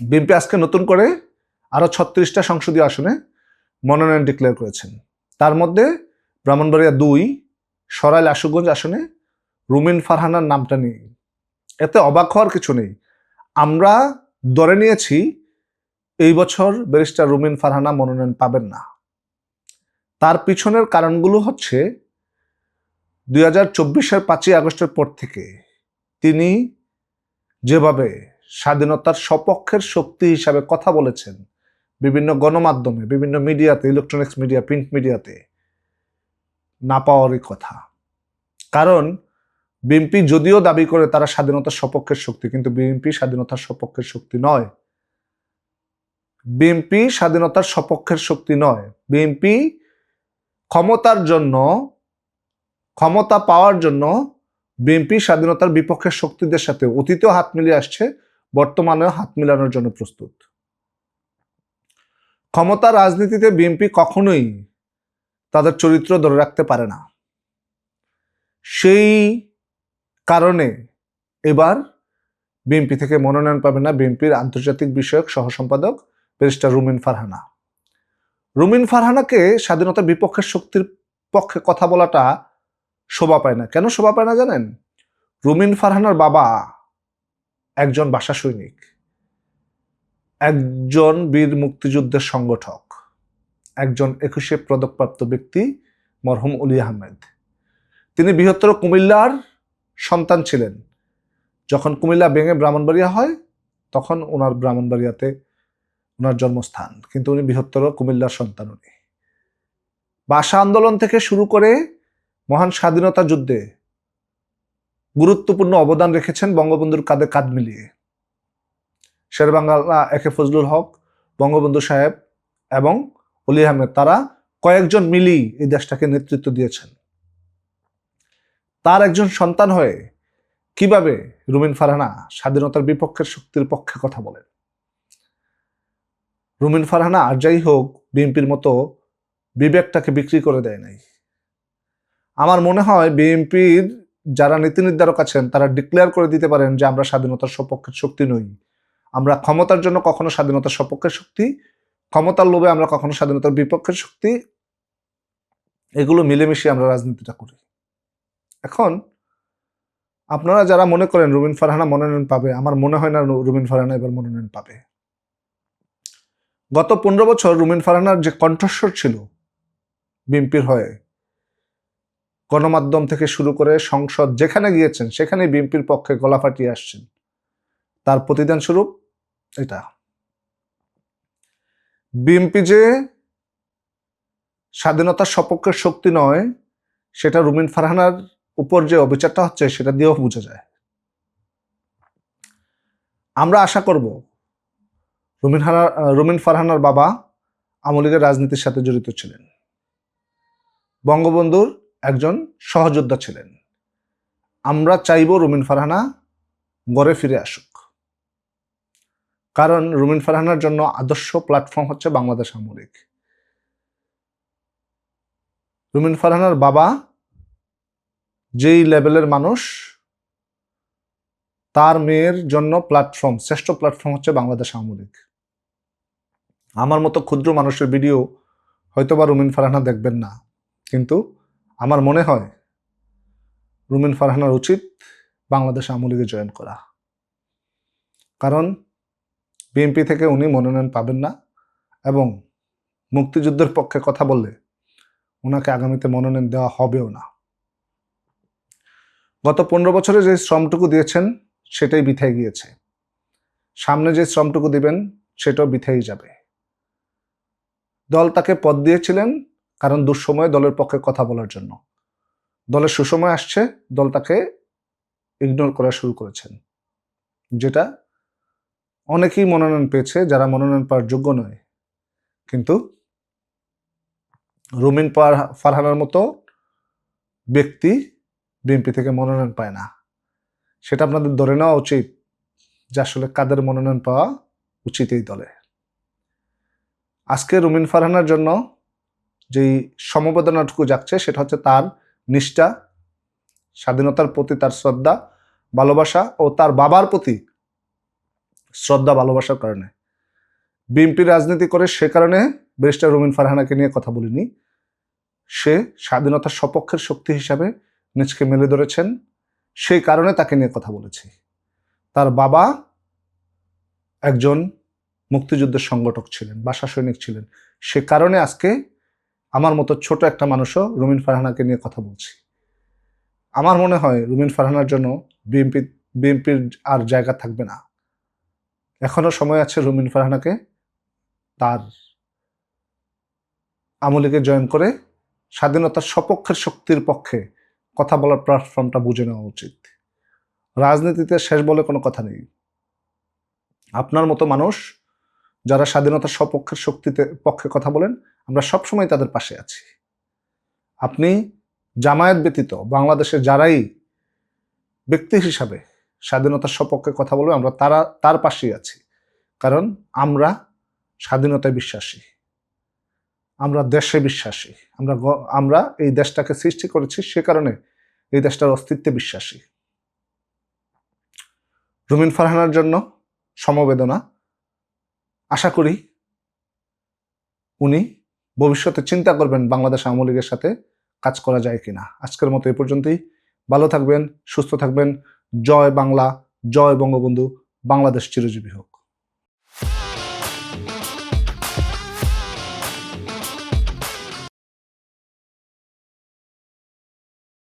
BNP আজকে নতুন করে আরও ছত্রিশটা সংসদীয় আসনে মনোনয়ন ডিক্লেয়ার করেছেন। তার মধ্যে ব্রাহ্মণবাড়িয়া দুই, সরাইল আশুগঞ্জ আসনে রুমিন ফারহানার নামটা নেই। এতে অবাক হওয়ার কিছু নেই। আমরা ধরে নিয়েছি এই বছর ব্যারিস্টার রুমিন ফারহানা মনোনয়ন পাবেন না। তার পিছনের কারণগুলো হচ্ছে দুই হাজার চব্বিশের পাঁচই আগস্টের পর থেকে তিনি যেভাবে স্বাধীনতার সপক্ষের শক্তি হিসাবে কথা বলেছেন বিভিন্ন গণমাধ্যমে, বিভিন্ন মিডিয়াতে ইলেকট্রনিক্স মিডিয়া প্রিন্ট মিডিয়াতে না পাওয়ারই কথা। কারণ বিএনপি যদিও দাবি করে তারা স্বাধীনতার সপক্ষের শক্তি, কিন্তু বিএনপি স্বাধীনতার সপক্ষের শক্তি নয়। বিএনপি স্বাধীনতার সপক্ষের শক্তি নয়। বিএনপি ক্ষমতার জন্য, ক্ষমতা পাওয়ার জন্য বিএনপি স্বাধীনতার বিপক্ষের শক্তিদের সাথে অতীতেও হাত মিলিয়ে আসছে বর্তমানেও হাত মিলানোর জন্য প্রস্তুত। ক্ষমতা রাজনীতিতে বিএনপি কখনোই তাদের চরিত্র ধরে রাখতে পারে না। সেই কারণে এবার বিএনপি থেকে মনোনয়ন পাবে না বিএনপির আন্তর্জাতিক বিষয়ক সহ সম্পাদক ব্যারিস্টার রুমিন ফারহানা। রুমিন ফারহানাকে স্বাধীনতা বিপক্ষের শক্তির পক্ষে কথা বলাটা শোভা পায় না। কেন শোভা পায় না জানেন? রুমিন ফারহানার বাবা একজন ভাষা সৈনিক, একজন বীর মুক্তিযুদ্ধের সংগঠক, একজন একুশে পদকপ্রাপ্ত ব্যক্তি মরহুম উলি আহমেদ। তিনি বৃহত্তর কুমিল্লার সন্তান ছিলেন। যখন কুমিল্লা ভেঙে ব্রাহ্মণবাড়িয়া হয়, তখন ওনার ব্রাহ্মণবাড়িয়াতে ওনার জন্মস্থান। কিন্তু উনি বৃহত্তর কুমিল্লার সন্তান উনি। ভাষা আন্দোলন থেকে শুরু করে মহান স্বাধীনতা যুদ্ধে গুরুত্বপূর্ণ অবদান রেখেছেন বঙ্গবন্ধুর কাঁধে কাঁধ মিলিয়ে। শেরবাংলা একে ফজলুল হক, বঙ্গবন্ধু সাহেব এবং অলি আহমেদ, তারা কয়েকজন মিলি এই দেশটাকে নেতৃত্ব দিয়েছেন। তার একজন সন্তান হয়ে কীভাবে রুমিন ফারহানা স্বাধীনতার বিপক্ষের শক্তির পক্ষে কথা বলেন? রুমিন ফারহানা আর যাই হোক, বিএনপির মতো বিবেকটাকে বিক্রি করে দেয় নাই। আমার মনে হয় বিএনপির যারা নীতি নির্ধারক আছেন, তারা ডিক্লেয়ার করে দিতে পারেন যে আমরা স্বাধীনতার সপক্ষের শক্তি নই। আমরা ক্ষমতার জন্য কখনো স্বাধীনতার সপক্ষের শক্তি, ক্ষমতার লোভে আমরা কখনো স্বাধীনতার বিপক্ষের শক্তি, এগুলো মিলেমিশে আমরা রাজনীতিটা করি। এখন, আপনারা যারা মনে করেন রুবিন ফারহানা মনোনয়ন পাবে, আমার মনে হয় না রুবিন ফারহানা এবার মনোনয়ন পাবে। গত পনেরো বছর রুমিন ফারহানার যে কণ্ঠস্বর ছিল, বিএনপির হয়ে গণমাধ্যম থেকে শুরু করে সংসদ যেখানে গিয়েছেন সেখানে বিএনপির পক্ষে গলা ফাটিয়ে আসছেন। তার প্রতিদান স্বরূপ এটা। বিএনপি যে স্বাধীনতার সপক্ষের শক্তি নয়, সেটা রুমিন ফারহানার উপর যে অবিচারটা হচ্ছে, সেটা দিয়েও বোঝা যায়। আমরা আশা করব রুমিন হানা, রুমিন ফারহানার বাবা আমলিগের রাজনীতির সাথে জড়িত ছিলেন। বঙ্গবন্ধুর একজন সহযোদ্ধা ছিলেন। আমরা চাইব রুমিন ফারহানা গড়ে ফিরে আসুক। কারণ রুমিন ফারহানার জন্য আদর্শ প্ল্যাটফর্ম হচ্ছে বাংলাদেশ আমলিক। রুমিন ফারহানার বাবা যেই লেভেলের মানুষ, তার মেয়ের জন্য প্ল্যাটফর্ম শ্রেষ্ঠ প্ল্যাটফর্ম হচ্ছে বাংলাদেশ লীগ আমার মতো ক্ষুদ্র মানুষের ভিডিও হয়তো বা রুমিন ফারহানা দেখবেন না। কিন্তু আমার মনে হয় রুমিন ফারহানার উচিত বাংলাদেশ আওয়ামী লীগে জয়েন করা। কারণ বিএনপি থেকে উনি মনোনয়ন পাবেন না এবং মুক্তিযুদ্ধের পক্ষে কথা বললে ওনাকে আগামীতে মনোনয়ন দেওয়া হবেও না। গত পনেরো বছরে যে শ্রমটুকু দিয়েছেন সেটাই বিথায় গিয়েছে। সামনে যে শ্রমটুকু দিবেন সেটাও বিথাই যাবে। দল তাকে পদ দিয়েছিলেন কারণ দুঃসময়ে দলের পক্ষে কথা বলার জন্য। দলের সুসময় আসছে, দল তাকে ইগনোর করা শুরু করেছেন। যেটা অনেকেই মনোনয়ন পেয়েছে, যারা মনোনয়ন পাওয়ার যোগ্য নয়। কিন্তু রুমিন ফারহানার মতো ব্যক্তি বিএনপি থেকে মনোনয়ন পায় না। সেটা আপনাদের ধরে নেওয়া উচিত যে আসলে কাদের মনোনয়ন পাওয়া উচিত এই দলে। আজকে রুমিন ফারহানার জন্য যেই সমবেদনাটুকু যাচ্ছে, সেটা হচ্ছে তার নিষ্ঠা, স্বাধীনতার প্রতি তার শ্রদ্ধা, ভালোবাসা ও তার বাবার প্রতি শ্রদ্ধা, ভালোবাসার কারণে। বিএনপি রাজনীতি করে সে কারণে ব্যারিস্টার রুমিন ফারহানাকে নিয়ে কথা বলিনি। সে স্বাধীনতার সপক্ষের শক্তি হিসাবে নিজকে মেলে ধরেছেন। সেই কারণে তাকে নিয়ে কথা বলেছি। তার বাবা একজন মুক্তিযুদ্ধের সংগঠক ছিলেন, বাসা সৈনিক ছিলেন। সে কারণে আজকে আমার মতো ছোট একটা মানুষও রুমিন ফারহানাকে নিয়ে কথা বলছি। আমার মনে হয় রুমিন ফারহানার জন্য বিএনপি, বিএনপির আর জায়গা থাকবে না। এখনও সময় আছে রুমিন ফারহানাকে তার আমলিকে জয়েন করে স্বাধীনতার সপক্ষের শক্তির পক্ষে কথা বলার প্ল্যাটফর্মটা বুঝে নেওয়া উচিত। রাজনীতিতে শেষ বলে কোনো কথা নেই। আপনার মতো মানুষ যারা স্বাধীনতার সপক্ষের শক্তিতে, পক্ষে কথা বলেন আমরা সবসময় তাদের পাশে আছি। আপনি জামায়াত ব্যতীত বাংলাদেশে যারাই ব্যক্তি হিসাবে স্বাধীনতার সপক্ষে কথা বলবে, আমরা তারা, তার পাশেই আছি। কারণ আমরা স্বাধীনতায় বিশ্বাসী। আমরা দেশে বিশ্বাসী। আমরা আমরা এই দেশটাকে সৃষ্টি করেছি সে কারণে এই দেশটার অস্তিত্বে বিশ্বাসী। রুমিন ফারহানার জন্য সমবেদনা। আশা করি উনি ভবিষ্যতে চিন্তা করবেন বাংলাদেশ আওয়ামী লীগের সাথে কাজ করা যায় কিনা। আজকের মতো এ পর্যন্তই। ভালো থাকবেন, সুস্থ থাকবেন। জয় বাংলা, জয় বঙ্গবন্ধু। বাংলাদেশ চিরজীবী হোক।